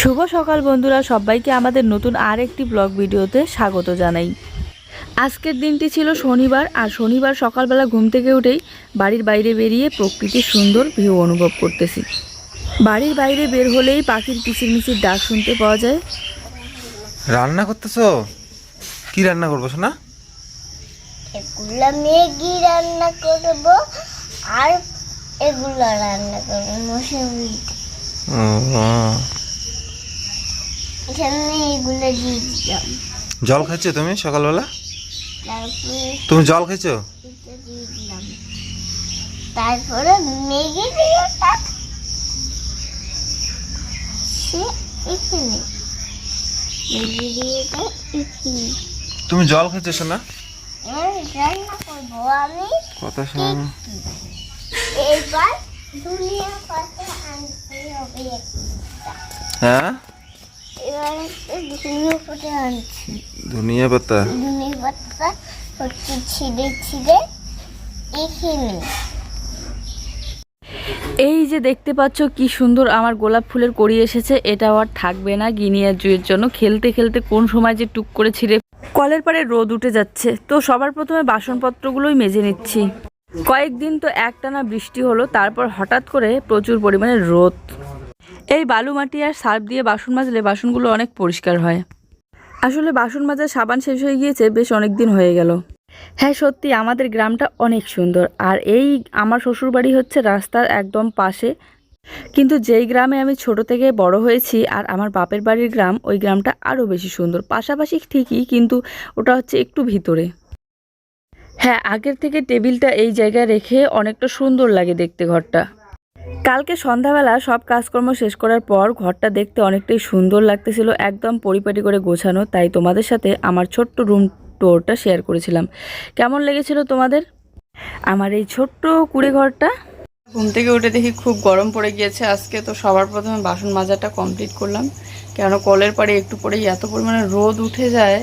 শুভ সকাল বন্ধুরা সবাইকে আমাদের নতুন আর একটি ব্লগ ভিডিওতে স্বাগত জানাই। আজকের দিনটি ছিল শনিবার আর শনিবার সকালবেলা ঘুম থেকে উঠেই বাড়ির বাইরে বেরিয়ে প্রকৃতির সুন্দর ভিউ অনুভব করতেছি। বাড়ির বাইরে বের হলেই পাখির কিচিরমিচির ডাক শুনতে পাওয়া যায়। রান্না করতেছো? কি রান্না করব শোনা এগুলো ম্যাগি রান্না করব আর এগুলো রান্না করব মৌসুমি ও, এখানে এগুলো দিয়ে দিলাম জল খাইছো তুমি সকালবেলা? তুমি জল দিলাম। তারপরে তুমি জল রান্না করব। আমি কথা শোনো। এবার দুনিয়া পাতা আনতে হবে। হ্যাঁ? পাতা ধনিয়া পাতা হচ্ছে ছিঁড়ে ছিঁড়ে এখানে এই যে দেখতে পাচ্ছ কি সুন্দর আমার গোলাপ ফুলের কড়ি এসেছে এটাও আর থাকবে না গিনিয়া জুয়ের জন্য। খেলতে খেলতে কোন সময় যে টুক করে ছিঁড়ে কলের পাড়ে রোদ উঠে যাচ্ছে তো সবার প্রথমে বাসনপত্রগুলোই মেজে নিচ্ছি। কয়েকদিন তো একটানা বৃষ্টি হলো তারপর হঠাৎ করে প্রচুর পরিমাণে রোদ। এই বালু মাটি আর সার্ফ দিয়ে বাসন মাজলে বাসনগুলো অনেক পরিষ্কার হয়। আসলে বাসন মাজার সাবান শেষ হয়ে গিয়েছে, বেশ অনেক দিন হয়ে গেল। হ্যাঁ সত্যি, আমাদের গ্রামটা অনেক সুন্দর। আর এই আমার শ্বশুরবাড়ি হচ্ছে রাস্তার একদম পাশে। কিন্তু যেই গ্রামে আমি ছোট থেকে বড় হয়েছি আর আমার বাপের বাড়ির গ্রাম, ওই গ্রামটা আরও বেশি সুন্দর। পাশাপাশি ঠিকই, কিন্তু ওটা হচ্ছে একটু ভিতরে। হ্যাঁ আগের থেকে টেবিলটা এই জায়গায় রেখে অনেকটা সুন্দর লাগে দেখতে ঘরটা। কালকে সন্ধ্যাবেলা সব কাজকর্ম শেষ করার পর ঘরটা দেখতে অনেকটাই সুন্দর লাগতেছিল, একদম পরিপাটি করে গোছানো। তাই তোমাদের সাথে আমার ছোট্ট রুম টোরটা শেয়ার করেছিলাম। কেমন লেগেছিল তোমাদের? আমার এই ছোট্ট কুড়ে ঘরটা? ঘুম থেকে উঠে দেখি খুব গরম পড়ে গিয়েছে। আজকে তো সবার প্রথমে বাসন মাজাটা কমপ্লিট করলাম। কেন কলের পরে একটু পরেই এত পরিমাণে রোদ উঠে যায়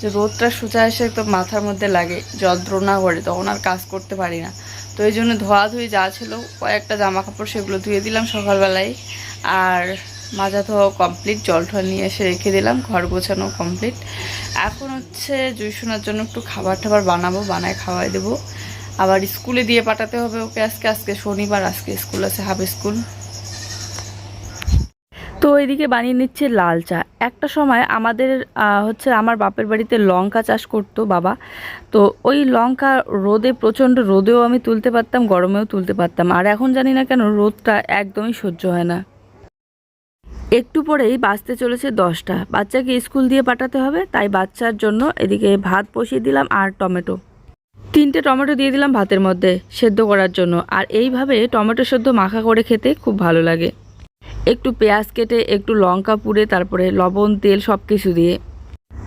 যে রোদটা সোজা এসে তো মাথার মধ্যে লাগে, যন্ত্রণা করে, তখন আর কাজ করতে পারি না। তো এই জন্য ধোয়াধুয়ি যা ছিল, কয়েকটা জামা কাপড় সেগুলো ধুয়ে দিলাম সকালবেলায়। আর মাজা ধোয়া কমপ্লিট জল টল নিয়ে এসে রেখে দিলাম, ঘর গোছানো কমপ্লিট এখন হচ্ছে জুইশোনার জন্য একটু খাবার টাবার বানাবো, বানায় খাওয়াই দেবো। আবার স্কুলে দিয়ে পাঠাতে হবে ওকে আজকে আজকে শনিবার, আজকে স্কুল আছে হাফ স্কুল। এদিকে বানিয়ে নিচ্ছে লাল চা। একটা সময় আমাদের হচ্ছে আমার বাপের বাড়িতে লঙ্কা চাষ করতো বাবা। তো ওই লঙ্কা রোদে, প্রচণ্ড রোদেও আমি তুলতে পারতাম, গরমেও তুলতে পারতাম। আর এখন জানি না কেন রোদটা একদমই সহ্য হয় না। একটু পরেই বাঁচতে চলেছে দশটা। বাচ্চাকে স্কুল দিয়ে পাঠাতে হবে, তাই বাচ্চার জন্য এদিকে ভাত বসিয়ে দিলাম আর টমেটো। তিনটে টমেটো দিয়ে দিলাম ভাতের মধ্যে, সেদ্ধ করার জন্য। আর এইভাবে টমেটো সেদ্ধ মাখা করে খেতে খুব ভালো লাগে। একটু পেঁয়াজ কেটে, একটু লঙ্কা পুড়ে, তারপরে লবণ, তেল সব কিছু দিয়ে।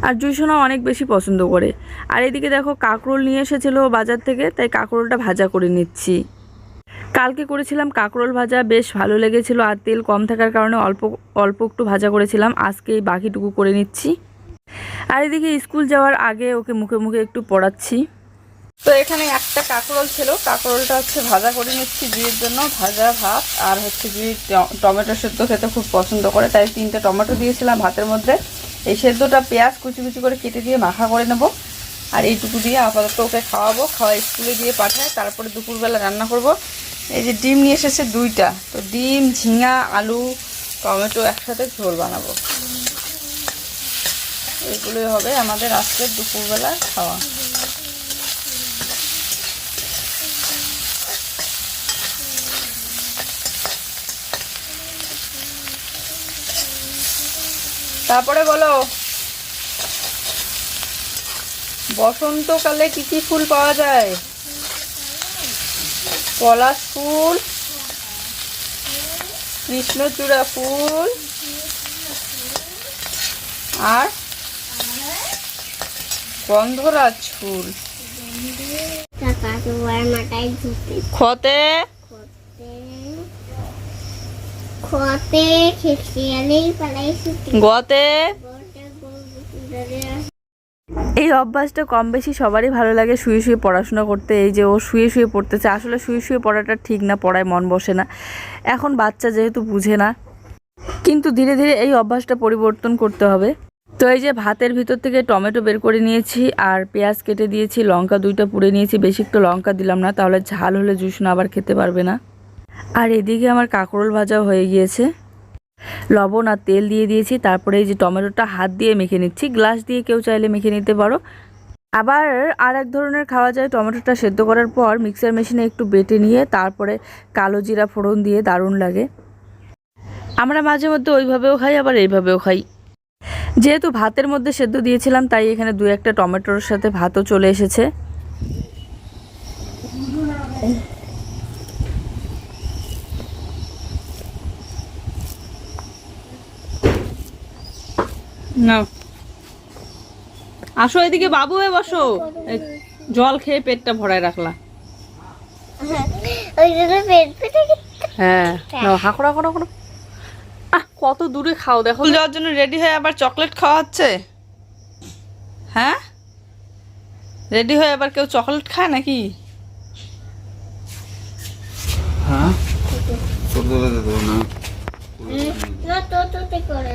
আর জুইসোনা অনেক বেশি পছন্দ করে। আর এদিকে দেখো, কাঁকরোল নিয়ে এসেছিল বাজার থেকে, তাই কাঁকরোলটা ভাজা করে নিচ্ছি। কালকে করেছিলাম কাঁকরোল ভাজা, বেশ ভালো লেগেছিল আর তেল কম থাকার কারণে অল্প অল্প একটু ভাজা করেছিলাম। আজকে এই বাকিটুকু করে নিচ্ছি। আর এদিকে স্কুল যাওয়ার আগে ওকে মুখে মুখে একটু পড়াচ্ছি। তো এখানে একটা কাঁকরোল ছিল। কাঁকরোলটা হচ্ছে ভাজা করে নিচ্ছি জুইয়ের জন্য, ভাজা ভাত আর হচ্ছে জুই টমেটো সেদ্ধ খেতে খুব পছন্দ করে, তাই তিনটে টমেটো দিয়েছিলাম ভাতের মধ্যে। এই সেদ্ধটা পেঁয়াজ কুচি কুচি করে কেটে দিয়ে মাখা করে নেব। আর এইটুকু দিয়ে আপাতত ওকে খাওয়াবো। খাওয়াই স্কুলে দিয়ে পাঠায়, তারপরে দুপুরবেলা রান্না করব। এই যে ডিম নিয়ে এসেছে দুইটা, তো ডিম, ঝিঙা, আলু, টমেটো একসাথে ঝোল বানাবো। এগুলোই হবে আমাদের আজকের দুপুরবেলা খাওয়া। তারপরে বলো। বসন্তকালে কি কি ফুল পাওয়া যায়? পলাশ ফুল কৃষ্ণচূড়া ফুল আর গন্ধরাজ ফুল। খতে। গতে এই অভ্যাসটা কম বেশি সবারই ভালো লাগে শুয়ে শুয়ে পড়াশোনা করতে। এই যে ও শুয়ে শুয়ে পড়তেছে আসলে শুয়ে শুয়ে পড়াটা ঠিক না পড়ায় মন বসে না। এখন বাচ্চা যেহেতু বুঝে না কিন্তু ধীরে ধীরে এই অভ্যাসটা পরিবর্তন করতে হবে। তো এই যে ভাতের ভিতর থেকে টমেটো বের করে নিয়েছি আর পেঁয়াজ কেটে দিয়েছি লঙ্কা দুইটা পুড়ে নিয়েছি বেশি একটু লঙ্কা দিলাম না তাহলে ঝাল হলে জুস না আবার খেতে পারবে না। আর এদিকে আমার কাঁকরোল ভাজাও হয়ে গিয়েছে। লবণ আর তেল দিয়ে দিয়েছি, তারপরে এই যে টমেটোটা হাত দিয়ে মেখে নিচ্ছি। গ্লাস দিয়ে কেউ চাইলে মেখে নিতে পারো। আবার আর এক ধরনের খাওয়া যায়, টমেটোটা সেদ্ধ করার পর মিক্সার মেশিনে একটু বেটে নিয়ে তারপরে কালো জিরা ফোড়ন দিয়ে দারুণ লাগে। আমরা মাঝে মধ্যে ওইভাবেও খাই, আবার এইভাবেও খাই। যেহেতু ভাতের মধ্যে সেদ্ধ দিয়েছিলাম, তাই এখানে দু একটা টমেটোর সাথে ভাতও চলে এসেছে। না আসো এদিকে বাবু হয়ে বসো। জল খেয়ে পেটটা ভরায় রাখলা। হ্যাঁ নাও হা করো করো করো আহ কত দূরে খাও দেখো। যাওয়ার জন্য রেডি হয়ে আবার চকলেট খাওয়া হচ্ছে? হ্যাঁ? রেডি হয়ে আবার কেউ চকলেট খায় নাকি? হ্যাঁ? না তো করে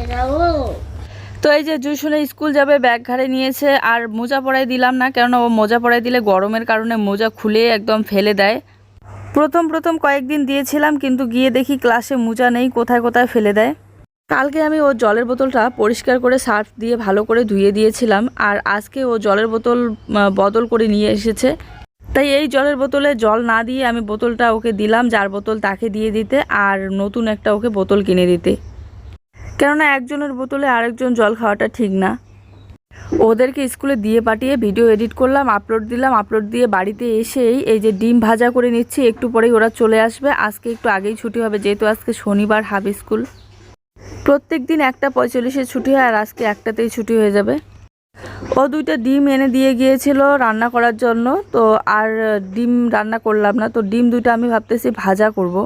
তো এই যে জুসুনে স্কুল যাবে, ব্যাগ ঘাড়ে নিয়েছে, আর মোজা পরাই দিলাম না, কেননা ও মোজা পরাই দিলে গরমের কারণে মোজা খুলে একদম ফেলে দেয়। প্রথম প্রথম কয়েকদিন দিয়েছিলাম, কিন্তু গিয়ে দেখি ক্লাসে মোজা নেই, কোথায় কোথায় ফেলে দেয়। কালকে আমি ও জলের বোতলটা পরিষ্কার করে সার্ফ দিয়ে ভালো করে ধুয়ে দিয়েছিলাম, আর আজকে ও জলের বোতল বদল করে নিয়ে এসেছে। তাই এই জলের বোতলে জল না দিয়ে আমি বোতলটা ওকে দিলাম, যার বোতল তাকে দিয়ে দিতে, আর নতুন একটা ওকে বোতল কিনে দিতে। কেননা একজনের বোতলে আরেকজন জল খাওয়াটা ঠিক না। ওদেরকে স্কুলে দিয়ে পাঠিয়ে ভিডিও এডিট করলাম, আপলোড দিলাম, আপলোড দিয়ে বাড়িতে এসেই এই যে ডিম ভাজা করে নিচ্ছি, একটু পরেই ওরা চলে আসবে। আজকে একটু আগেই ছুটি হবে, যেহেতু আজকে শনিবার হাফ স্কুল। প্রত্যেক দিন একটা পঁয়তাল্লিশে ছুটি হয় আর আজকে একটাতেই ছুটি হয়ে যাবে। ও দুইটা ডিম এনে দিয়ে গিয়েছিল রান্না করার জন্য, তো আর ডিম রান্না করলাম না, তো ডিম দুইটা আমি ভাবতেছি ভাজা করব।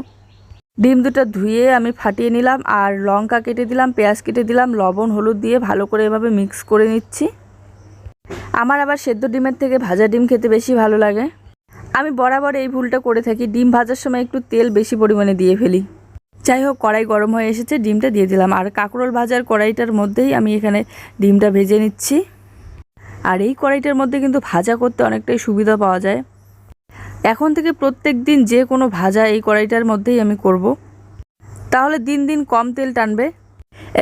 ডিম দুটো ধুয়ে আমি ফাটিয়ে নিলাম আর লঙ্কা কেটে দিলাম, পেঁয়াজ কেটে দিলাম, লবণ, হলুদ দিয়ে ভালো করে এভাবে মিক্স করে নিচ্ছি। আমার আবার সেদ্ধ ডিমের থেকে ভাজা ডিম খেতে বেশি ভালো লাগে। আমি বরাবর এই ভুলটা করে থাকি, ডিম ভাজার সময় একটু তেল বেশি পরিমাণে দিয়ে ফেলি। যাই হোক, কড়াই গরম হয়ে এসেছে, ডিমটা দিয়ে দিলাম। আর কাঁকরোল ভাজার কড়াইটার মধ্যেই আমি এখানে ডিমটা ভেজে নিচ্ছি। আর এই কড়াইটার মধ্যে কিন্তু ভাজা করতে অনেকটাই সুবিধা পাওয়া যায়। এখন থেকে প্রত্যেক দিন যে কোনো ভাজা এই কড়াইটার মধ্যেই আমি করব। তাহলে দিন দিন কম তেল টানবে।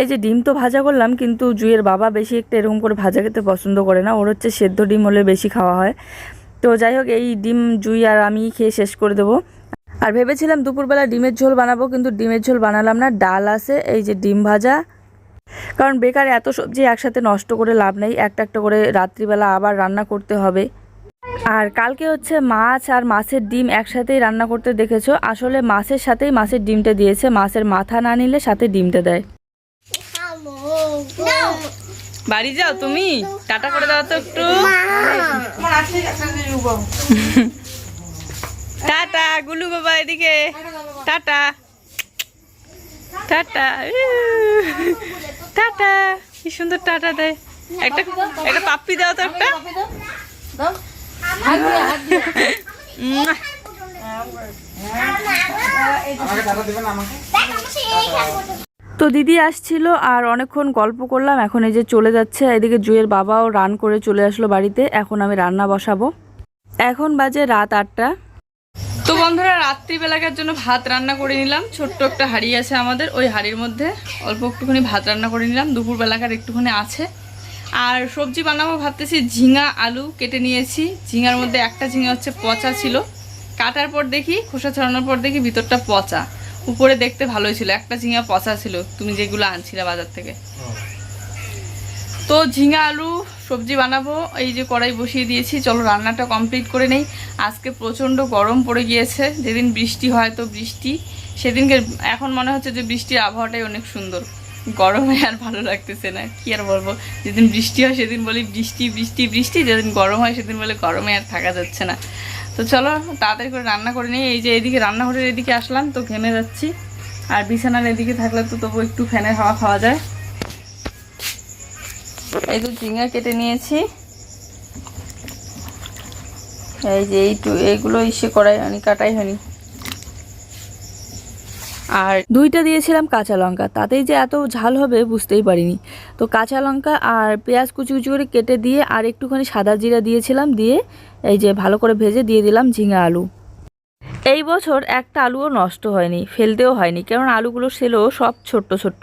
এই যে ডিম তো ভাজা করলাম, কিন্তু জুয়ের বাবা বেশি একটা এরকম করে ভাজা খেতে পছন্দ করে না। ওর হচ্ছে সেদ্ধ ডিম হলে বেশি খাওয়া হয়। তো যাই হোক, এই ডিম, জুই আর আমি খেয়ে শেষ করে দেবো। আর ভেবেছিলাম দুপুরবেলা ডিমের ঝোল বানাবো, কিন্তু ডিমের ঝোল বানালাম না। ডাল আছে, এই যে ডিম ভাজা। কারণ বেকার এত সবজি একসাথে নষ্ট করে লাভ নেই। একটা একটা করে রাত্রিবেলা আবার রান্না করতে হবে। আর কালকে হচ্ছে মাছ আর মাছের ডিম একসাথেই রান্না করতে দেখেছ। আসলে মাছের সাথেই মাছের ডিমটা দিয়েছে। মাছের মাথা না নিলে সাথে ডিমটা দেয়। বাড়ি যাও তুমি। টাটা করে দাও তো একটু। টাটা, গুলু বাবা এদিকে। টাটা। টাটা। টাটা। কি সুন্দর টাটা দেয়। একটা একটা পাপ্পি দাও তো একটা। তো দিদি আসছিল আর অনেকক্ষণ গল্প করলাম, এখন এই যে চলে যাচ্ছে, এদিকে জুয়ের বাবাও রান করে চলে আসলো বাড়িতে, এখন আমি রান্না বসাবো। এখন বাজে রাত আটটা। তো বন্ধুরা, রাত্রিবেলাকার জন্য ভাত রান্না করে নিলাম। ছোট্ট একটা হাঁড়ি আছে আমাদের, ওই হাঁড়ির মধ্যে অল্প একটুখানি ভাত রান্না করে নিলাম। দুপুর বেলাকার একটুখানি আছে। আর সবজি বানাবো ভাবতেছি ঝিঙা, আলু কেটে নিয়েছি। ঝিঙার মধ্যে একটা ঝিঙা হচ্ছে পচা ছিল। কাটার পর দেখি, খোসা ছড়ানোর পর দেখি ভিতরটা পচা। উপরে দেখতে ভালোই ছিল, একটা ঝিঙা পচা ছিল, তুমি যেগুলো আনছিলে বাজার থেকে। তো ঝিঙা, আলু, সবজি বানাবো, এই যে কড়াই বসিয়ে দিয়েছি, চলো রান্নাটা কমপ্লিট করে নেই। আজকে প্রচণ্ড গরম পড়ে গিয়েছে, যেদিন বৃষ্টি হয় তো বৃষ্টি। সেদিনকে এখন মনে হচ্ছে যে বৃষ্টির আবহাওয়াটাই অনেক সুন্দর। গরমে আর ভালো লাগতেছে না। কি আর বলব? যেদিন বৃষ্টি হয় সেদিন বলি বৃষ্টি বৃষ্টি বৃষ্টি, যেদিন গরম হয় সেদিন বলে গরমে আর থাকা যাচ্ছে না। তো চলো, তাড়াতাড়ি করে রান্না করে নিই। এই যে এদিকে রান্নাঘরের এদিকে আসলাম, তো ঘেমে যাচ্ছি। আর বিছানার এদিকে থাকলে তো তবু একটু ফ্যানের হাওয়া খাওয়া যায়। এই তো ঝিঙ্গা কেটে নিয়েছি। এই যে এইটু এইগুলো ইসে করাই হয়নি, কাটাই হয়নি। আর দুইটা দিয়েছিলাম কাঁচা লঙ্কা, তাতেই যে এত ঝাল হবে বুঝতেই পারিনি। তো কাঁচা লঙ্কা আর পেঁয়াজ কুচি কুচি করে কেটে দিয়ে আর একটুখানি সাদা জিরা দিয়েছিলাম, দিয়ে এই যে ভালো করে ভেজে দিয়ে দিলাম ঝিঙে আলু। এই বছর একটা আলুও নষ্ট হয়নি, ফেলতেও হয়নি কারণ আলুগুলো ছিল সব ছোট্ট ছোট্ট।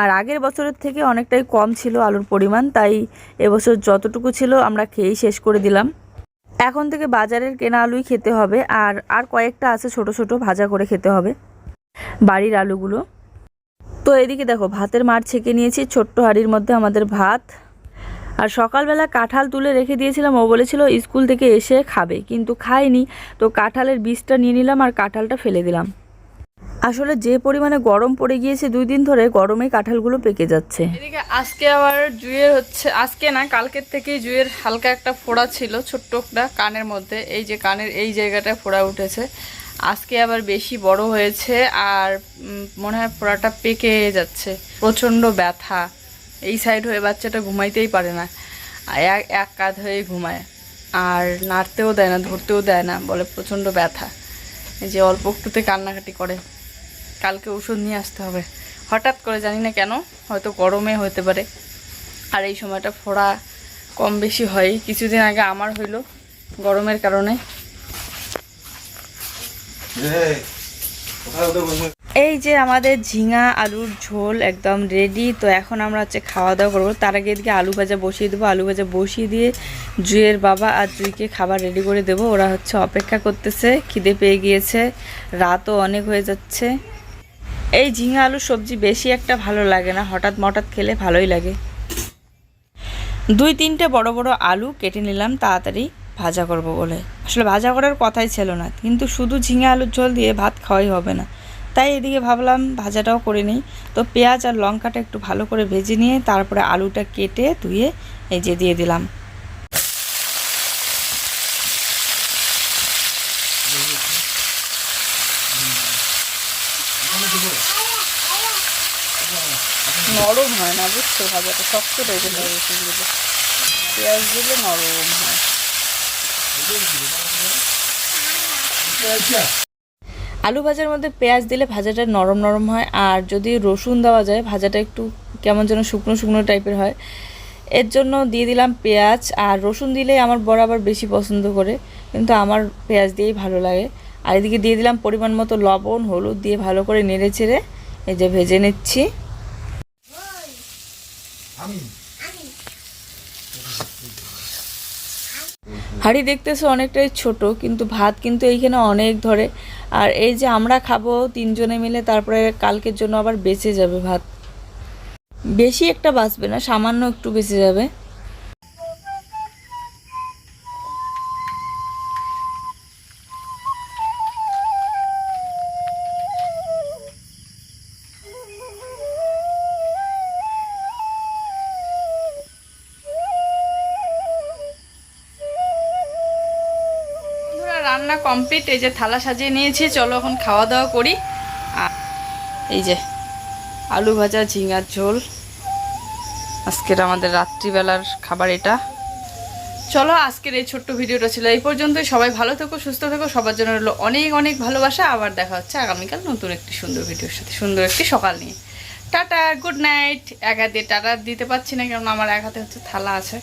আর আগের বছরের থেকে অনেকটাই কম ছিল আলুর পরিমাণ, তাই এবছর যতটুকু ছিল আমরা খেয়েই শেষ করে দিলাম। এখন থেকে বাজারের কেনা আলুই খেতে হবে, আর আর কয়েকটা আছে ছোট ছোট ভাজা করে খেতে হবে। বাড়ির আলুগুলো। তো এদিকে দেখো, ভাতের মার ছেঁকে নিয়েছি, ছোট্ট হাঁড়ির মধ্যে আমাদের ভাত। আর সকালবেলা কাঁঠাল তুলে রেখে দিয়েছিলাম, ও বলেছিল স্কুল থেকে এসে খাবে, কিন্তু খায়নি। তো কাঁঠালের বীজটা নিয়ে নিলাম আর কাঁঠালটা ফেলে দিলাম। আসলে যে পরিমাণে গরম পড়ে গিয়েছে দুই দিন ধরে, গরমে কাঁঠালগুলো পেকে যাচ্ছে। এদিকে আজকে আবার জুয়ের হচ্ছে, আজকে না, কালকের থেকেই জুয়ের হালকা একটা ফোড়া ছিল, ছোট্ট একটা কানের মধ্যে। এই যে কানের এই জায়গাটায় ফোড়া উঠেছে। আজকে আবার বেশি বড় হয়েছে আর মনে হয় ফোড়াটা পেকে যাচ্ছে। প্রচণ্ড ব্যথা। এই সাইড হয়ে বাচ্চাটা ঘুমাইতেই পারে না। এক এক কাঁধ হয়ে ঘুমায়। আর নাড়তেও দেয় না, ধরতেও দেয় না, বলে প্রচণ্ড ব্যথা। এই যে অল্প একটুতে কান্নাকাটি করে। কালকে ওষুধ নিয়ে আসতে হবে। হঠাৎ করে জানি না কেন, হয়তো গরমে হতে পারে। আর এই সময়টা ফোড়া কম বেশি হয় কিছুদিন আগে আমার হইল গরমের কারণে। এই যে আমাদের ঝিঙা আলুর ঝোল একদম রেডি তো এখন আমরা হচ্ছে খাওয়া দাওয়া করব। তার আগে এদিকে আলু ভাজা বসিয়ে দেবো। আলু ভাজা বসিয়ে দিয়ে জুয়ের বাবা আর জুইকে খাবার রেডি করে দেবো। ওরা হচ্ছে অপেক্ষা করতেছে, খিদে পেয়ে গিয়েছে। রাতও অনেক হয়ে যাচ্ছে। এই ঝিঙা আলুর সবজি বেশি একটা ভালো লাগে না, হঠাৎ মঠাৎ খেলে ভালোই লাগে। দুই তিনটে বড় বড় আলু কেটে নিলাম তাড়াতাড়ি। ভাজা করব বলে। আসলে ভাজা করার কথাই ছিল না, কিন্তু শুধু ঝিঙে আলুর ঝোল দিয়ে ভাত খাওয়াই হবে না। তাই এদিকে ভাবলাম ভাজাটাও করে নিই। তো পেঁয়াজ আর লঙ্কাটা একটু ভালো করে ভেজে নিয়ে তারপরে আলুটা কেটে ধুয়ে এই যে দিয়ে দিলাম। নরম হয় না, বুঝছ ভাজাটা? শক্ত হয় পেঁয়াজ দিলে নরম হয়। আলু ভাজার মধ্যে পেঁয়াজ দিলে ভাজাটা নরম নরম হয়, আর যদি রসুন দেওয়া যায়, ভাজাটা একটু কেমন যেন শুকনো শুকনো টাইপের হয়। এর জন্য দিয়ে দিলাম পেঁয়াজ, আর রসুন দিলেই আমার বড় আবার বেশি পছন্দ করে, কিন্তু আমার পেঁয়াজ দিয়েই ভালো লাগে। আর এদিকে দিয়ে দিলাম পরিমাণ মতো লবণ, হলুদ দিয়ে ভালো করে নেড়ে চেড়ে এই যে ভেজে নিচ্ছি। হাঁড়ি দেখতেছে অনেকটাই ছোট, কিন্তু ভাত কিন্তু এইখানে অনেক ধরে। আর এই যে আমরা খাব তিনজনে মিলে, তারপরে কালকের জন্য আবার বেঁচে যাবে ভাত। বেশি একটা বাঁচবে না, সামান্য একটু বেঁচে যাবে। কমপ্লিট এই যে থালা সাজিয়ে নিয়েছি, চলো এখন খাওয়া দাওয়া করি। এই যে আলু ভাজা, ঝিঙার ঝোল। আজকের আমাদের রাত্রিবেলার খাবার এটা। চলো আজকের এই ছোট্ট ভিডিওটা ছিল এই পর্যন্তই। সবাই ভালো থেকো, সুস্থ থেকো। সবার জন্য রইল অনেক অনেক ভালোবাসা। আবার দেখা হচ্ছে আগামীকাল নতুন একটি সুন্দর ভিডিওর সাথে, সুন্দর একটি সকাল নিয়ে। Tata, good night. এক হাতে টাটা দিতে পারছি না কারণ আমার এক হাতে হচ্ছে থালা আছে।